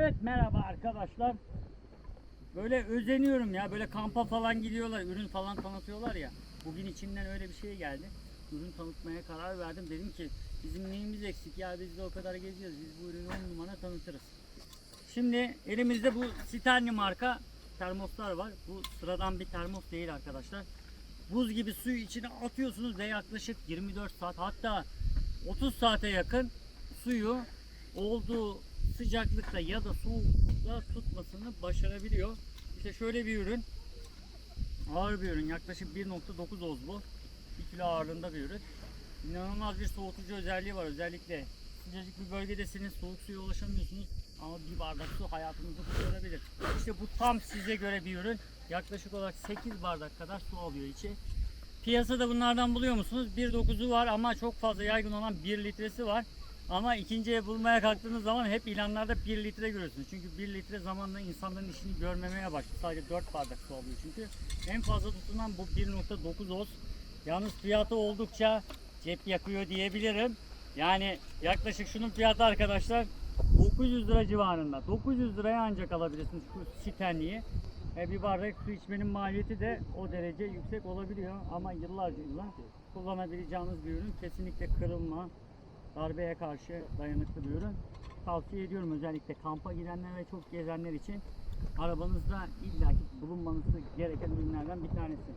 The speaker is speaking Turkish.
Evet merhaba arkadaşlar. Böyle özeniyorum ya. Böyle kampa falan gidiyorlar. Ürün falan tanıtıyorlar ya. Bugün içimden öyle bir şey geldi. Ürün tanıtmaya karar verdim. Dedim ki bizim neyimiz eksik ya biz de o kadar geziyoruz. Biz bu ürünü 10 numara tanıtırız. Şimdi elimizde bu Stanley marka termoslar var. Bu sıradan bir termos değil arkadaşlar. Buz gibi suyu içine atıyorsunuz ve yaklaşık 24 saat hatta 30 saate yakın suyu olduğu sıcaklıkta ya da soğuklukta tutmasını başarabiliyor. İşte şöyle bir ürün. Ağır bir ürün. Yaklaşık 1.9 oz bu. 1 kilo ağırlığında bir ürün. İnanılmaz bir soğutucu özelliği var. Özellikle sıcacık bir bölgedesiniz. Soğuk suya ulaşamıyorsunuz. Ama bir bardak su hayatınızı kurtarabilir. İşte bu tam size göre bir ürün. Yaklaşık olarak 8 bardak kadar su alıyor içi. Piyasada bunlardan buluyor musunuz? 1.9'u var ama çok fazla yaygın olan 1 litresi var. Ama ikinciye bulmaya kalktığınız zaman hep ilanlarda 1 litre görüyorsunuz. Çünkü 1 litre zamanla insanların işini görmemeye başladı. Sadece 4 bardak su alıyor çünkü. En fazla tutulan bu 1.9 oz. Yalnız fiyatı oldukça cep yakıyor diyebilirim. Yani yaklaşık şunun fiyatı arkadaşlar 900 lira civarında. 900 liraya ancak alabilirsiniz şu Stanley'i. E bir bardak su içmenin maliyeti de o derece yüksek olabiliyor. Ama yıllarca yıllar kullanabileceğiniz bir ürün. Kesinlikle kırılma, darbeye karşı dayanıklı bir ürün. Tavsiye ediyorum özellikle kampa gidenler ve çok gezenler için arabanızda illaki bulunması gereken ürünlerden bir tanesi.